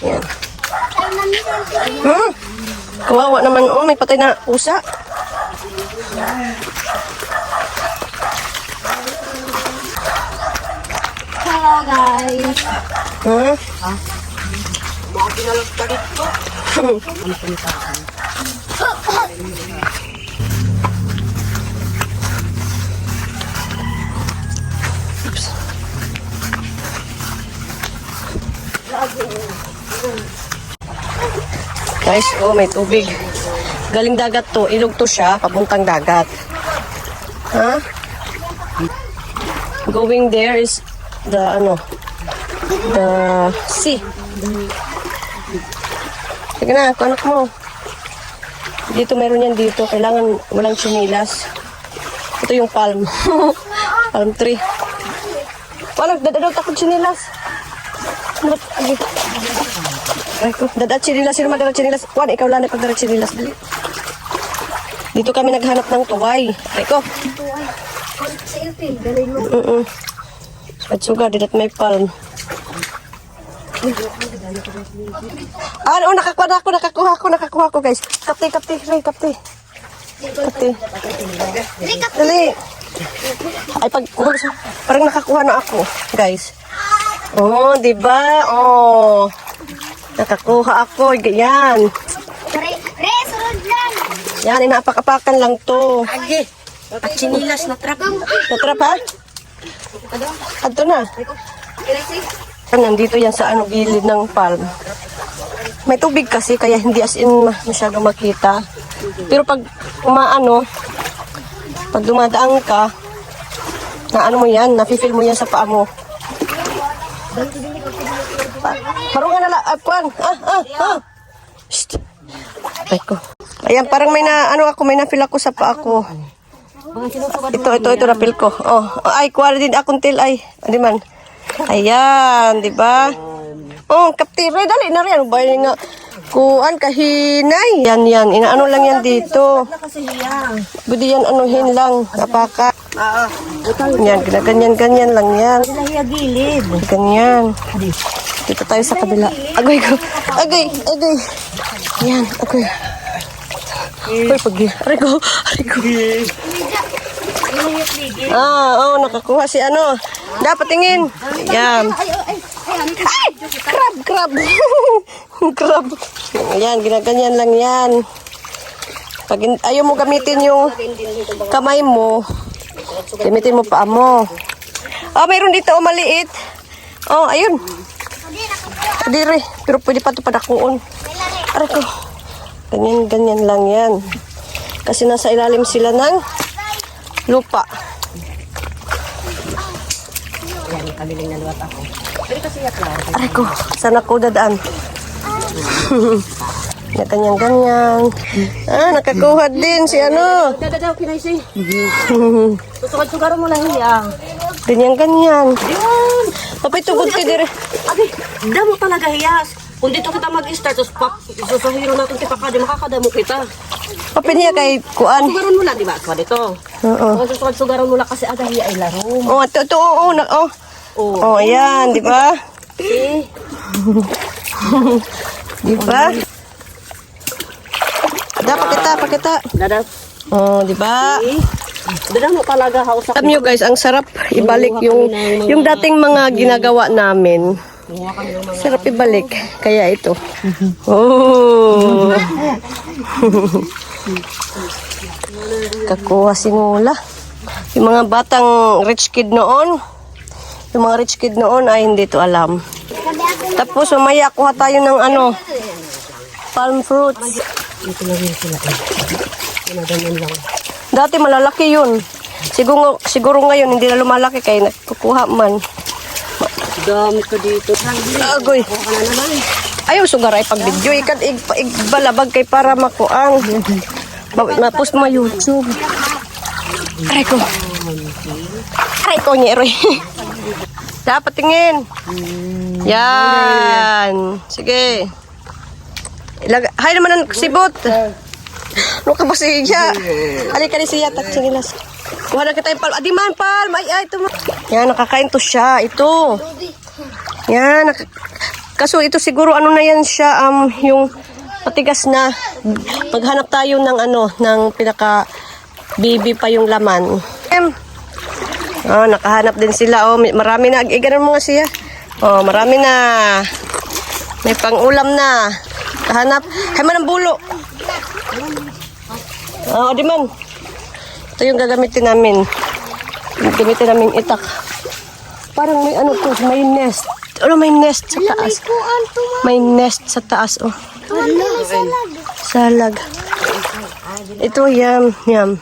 Yan. Hmm? Kawawa naman. Oh, may patay na pusa. Hello guys. Hmm? Guys, oh, may tubig. Galing dagat to. Ilog to siya. Papuntang dagat. Ha? Going there is the, ano, the sea. Sige na, anak mo. Dito, meron yan dito. Kailangan walang chinilas. Ito yung palm. palm tree. Wala, dadadot ako chinilas. Ano ba- Agi. Ay ko, dadat chinilas. Sino madala chinilas? Juan, ikaw lang na pagdala chinilas. Dali. Dito kami naghanap ng tuway. Ay ko. Selfie, galing mo. Mm-mm. At suga, didat may palm. Ah, oh, nakakuha na ako, nakakuha ako, nakakuha ako, guys. Kapti, kapti, Ray, kapti. Kapti. Dali. Ay, pag, parang nakakuha na ako, guys. Oh, di ba? Oh. Nakakuha ako, yan. Re, re, sunod lang. Yan, inaapak-apakan lang to. Agi. At chinilas na trap. Natrap, ha? Ato na. Yan, nandito yan sa ano, gilid ng palm. May tubig kasi, kaya hindi as in ma- masyado makita. Pero pag umaano, pag dumadaan ka, na ano mo yan, nafe-feel mo yan sa paa mo. Pa- Parang nga nala, ah, ah, ah, ah. Shh. Ay ko. Ayan, parang may na, ano ako, may na-feel ako sa paa ko. Ito, ito, ito na-feel ko. Oh, ay, kuwari din akong til, ay. Ano man. Ayan, di ba? Oh, kaptire, dali na rin. Ano ba yun nga? Kuan, kahinay. Yan, yan. Inaano lang yan dito. Pwede yan anuhin lang. Napaka. Yan, ginaganyan-ganyan lang yan. Gilid. Ganyan. Dito tayo sa kabila. Agay ko. Agay, agay. Yan, agay. Uy, pag... Aray ko, aray ko. Ah, oh, nakakuha si ano. Dapat tingin. Yan. Ay! Crab, crab. crab. Yan, ginaganyan lang yan. Pag ayaw mo gamitin yung kamay mo, gamitin mo paa mo. Oh, mayroon dito, oh, maliit. Oh, ayun. Adire, pero pwede pa ito padakuon. Aray ko. Ganyan, ganyan lang yan. Kasi nasa ilalim sila ng lupa. Aray ko, saan ako dadaan? na ganyan-ganyan. Ah, nakakuha din si ano. Dadadaw, kinaysi. Susugad-sugar mo lang hiya. Ganyan-ganyan. Papay tugod ka dire. Abi, damo talaga hiyas. Kung dito kita mag-start, tapos pap, susahiro natin kita ka, di makakadamo kita. Papay niya kay kuan. Sugaran mo lang, di ba? So, dito. Oo. Kung susugad-sugaran mo lang kasi aga hiya ay laro. Oh, ito, ito, oo, na, oh. Oh. Oh, ayan, di ba? Eh, Di ba? Dapat kita, pakita. dadaw. Oh, di ba? Eh, dadaw mo talaga hausak. Alam nyo guys, ang sarap ibalik yung yung dating mga ginagawa namin. Sarap ibalik. Kaya ito. Oh. Kakuha si Ngula. Yung mga batang rich kid noon, yung mga rich kid noon ay hindi to alam. Tapos mamaya kuha tayo ng ano, palm fruits. Dati malalaki yun. Siguro, siguro ngayon hindi na lumalaki kaya nagkukuha man. Dami ko dito. Agoy. Ayaw sugar ay pag video ikan ig, igbalabag kay para makuang. Ma- Ma-post mo YouTube. Aray ko. Aray ko niya Roy. Dapat tingin. Yan. Sige. Ilag Hay naman ang sibot. Ano ka ba siya? Alika ni siya, tak singilas. Kuha na kita yung palm. Adi man, palm. Ay, ay, ito. Yan, nakakain to siya. Ito. Yan, nak Kaso ito siguro ano na yan siya, um, yung matigas na. Maghanap tayo ng ano, ng pinaka baby pa yung laman. Em. Oh, nakahanap din sila. Oh, marami na. Eh, ganun mga siya. Oh, marami na. May pang-ulam na. Kahanap. Hay man ang bulo. Oo, di man. Ito yung gagamitin namin. Gagamitin namin itak. Parang may ano to, may nest. Ano may nest sa taas? May nest sa taas, oh. Salag. Ito, yam, yam.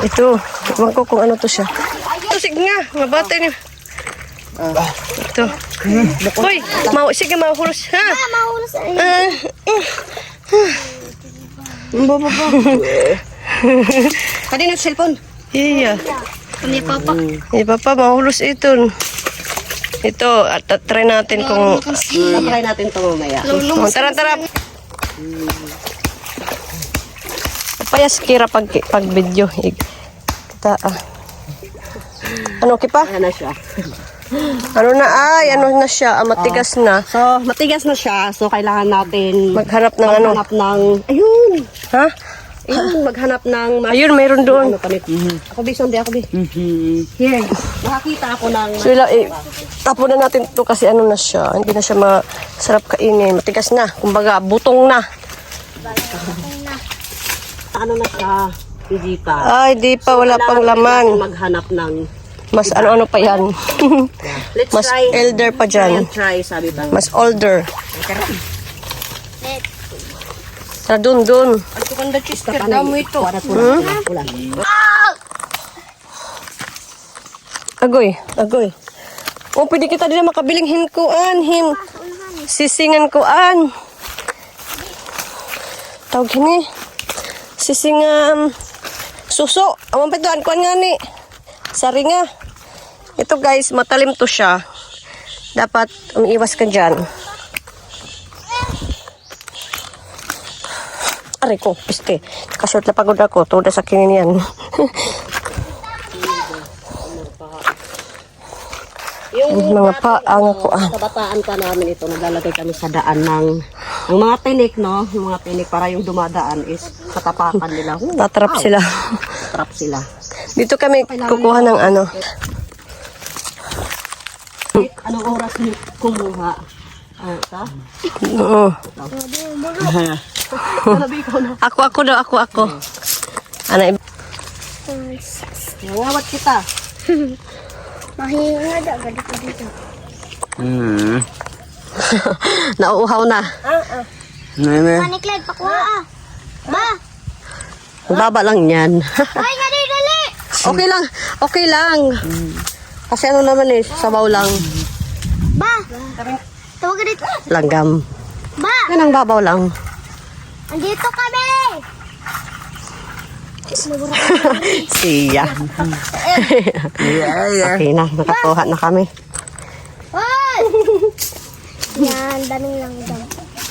Ito, ewan ko kung ano to siya. Ito, sige nga, mabata niyo. Ito. Hoy, mau, sige, mahulos, ha? Ah, Ba, ba, ba. Kanino yung cellphone? iya. Ni Papa. Eh, papa, mahulos ito. Ito, at try natin kung... Try natin ito mamaya. Oh, tara, tara. Papayas kira pag, pag video. Kita, ah. Ano, kipa? Na siya. Ano na, ay, ano na siya, ah, matigas na. So, matigas na siya. So, kailangan natin Maghanap ng ano. maghanap ng... Ayun! Ha? Ayun, maghanap ng... mas- Ayun, mayroon doon. Ano pa nito? Ako, Bi, hindi ako, Bi. Here. Nakakita ako ng... So, ila, eh, tapo na natin to kasi ano na siya. Hindi na siya masarap kainin. Matigas na. Kumbaga, butong na. Ano na siya? Hindi pa. Ay, di pa. Wala pang laman. Maghanap ng... Mas ano-ano pa yan. Let's Mas try. elder pa Try dyan. and try, sabi ba? Mas older. Sa dun, dun. Ito kanda cheese ka Damo ito. Pula. Agoy, agoy. Oh, pwede kita din makabiling hinkuan, hin. Sisingan kuan. Tawag hini. Sisingan. Suso. Amang pituan kuan nga ni. Saringa. Ito guys, matalim to siya. Dapat umiiwas ka dyan. Aray ko, piste. Nakashort na pagod ako. Tuda sa kinin yan. Yung Mga paang ako ah. kabataan pa namin ito, naglalagay kami sa daan ng ang mga tinik, no? Yung mga tinik para yung dumadaan is katapakan nila. Tatrap sila. trap sila. Dito kami kukuha ng ano. Anong oras niyo kumuha? Ah, ta? Oo. Ako, ako daw, ako, ako. Ano, Ngawat kita. Mahinga da gadi ko dito. nauuhaw na. Paniklag pakwa ah. Ba, Ang Baba lang yan. ay di dali. okay lang, okay lang. Kasi ano naman eh, sabaw lang. Tawag dito. Langgam. Ba, Yan ang babaw lang. andito kami. Siya. okay na, nakakuha na kami. Hoy! Yan, daming lang daw.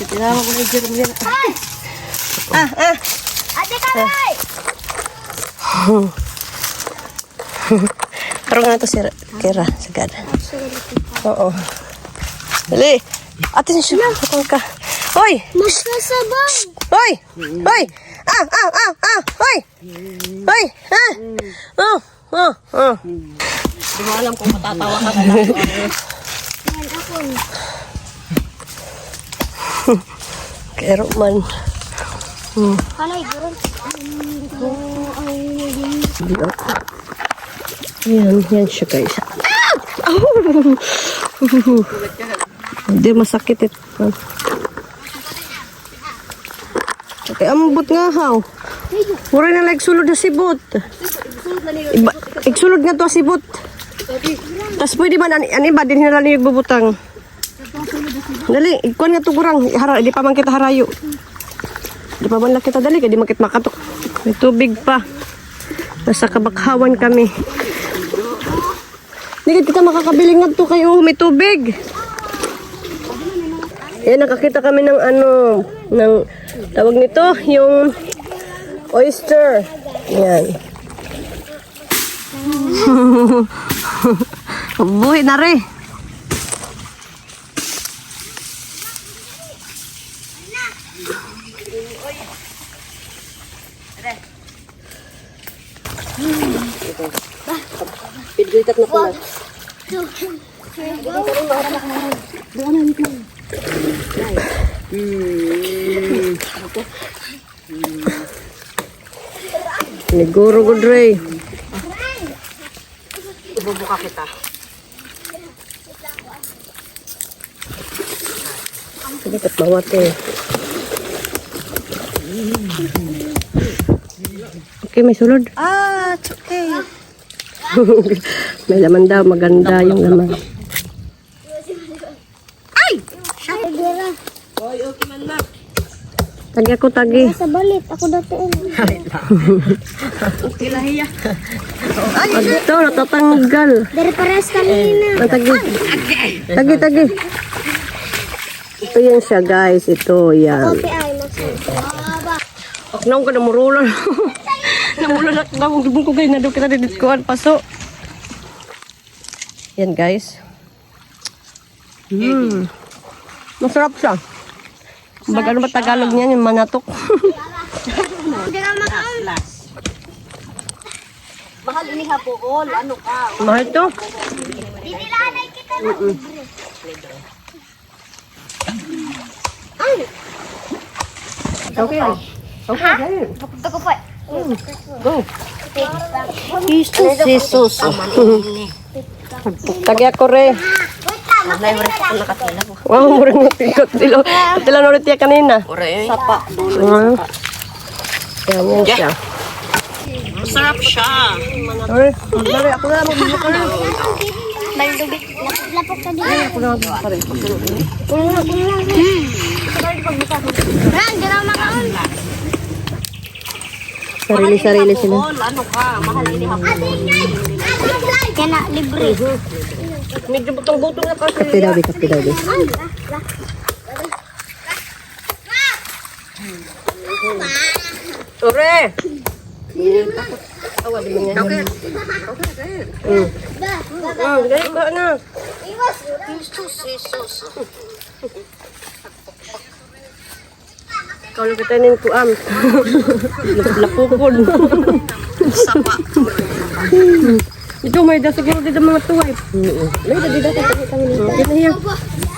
Tinama ko ni Jerome Hoy! Ah, ah. Ate kami! Pero nga to si Kira, sagad. Oo. Dali. Ate, siya. Huwag ka. Hoy! Mas nasabay. Hoy! Hoy! Ah, ah, ah, ah! Hoy! Hoy! Ah! Oh! Oh! Oh! Hindi mo alam kung matatawa ka na. Yan ako. Kero man. Kalay, gurun. Hindi ako. Yan, yan siya guys. Ah! Hindi masakit ito. Okay, ambot nga haw. Mura na like sulod na sibot. Iba, igsulod nga to sibot. Tapos pwede man, ani, ani ba, din nila niyo bubutang. Dali, ikuan nga to kurang. Hara, di pa man kita harayo. Di pa man lang kita dali, di man kita makatok. May tubig pa. Nasa kabakhawan kami. Hindi kita makakabili nga to kayo, may tubig. Yan, nakakita kami ng ano, ng, tawag nito, yung oyster. Yan. Buhay na rin. Pidlitak na pula. Two, three, go. Siguro good Ray. Ibubuka kita. Kat bawat eh. Okay, may sulod. Ah, it's okay. may laman daw, maganda yung laman. Tagi ako, tagi. Sa balit. Ako dati. eh. Okay lah hiya. Ito, natatanggal. Dari pares kanina. Tagi. Tagi, tagi. Ito yan siya, guys. Ito, yan. Naong ka na murulan. Namulan at naong dubong ko guys. Nado kita diditkuhan. Paso. Yan, guys. Hmm. Masarap siya. Baga ano ba Tagalog niyan? Yung manatok. Mahal ini hapon. Ano ka? Mahal to. Dinilanay kita. Okay. Okay, guys. Papunta ko pa. Go. Jesus, Jesus. Wait lang. Live rin ko. Wow, murang natikot. Tilo. Tila na ulit kanina. Sapa. Dulo. Yan, siya. Masarap siya. Sorry. Sorry, ako na magbibig ka na. Baldubi. Lapok ka dito. Ako na sorry. Ran, dira makaon. Sarili-sarili sila. Ano ka? Mahal ini hapon. Kaya na, libre. Medyo butong-butong na kasi. Kape daw, kape daw. Sorry. Awa, di. Okay. Mm. Ah, ba na? Jesus, Jesus. Kalau kita nin ku am. Lapukod. Sapa. Ito may da siguro dito mga tuway. Oo. May da dito. Kita niya.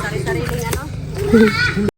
Sari-sariling ano?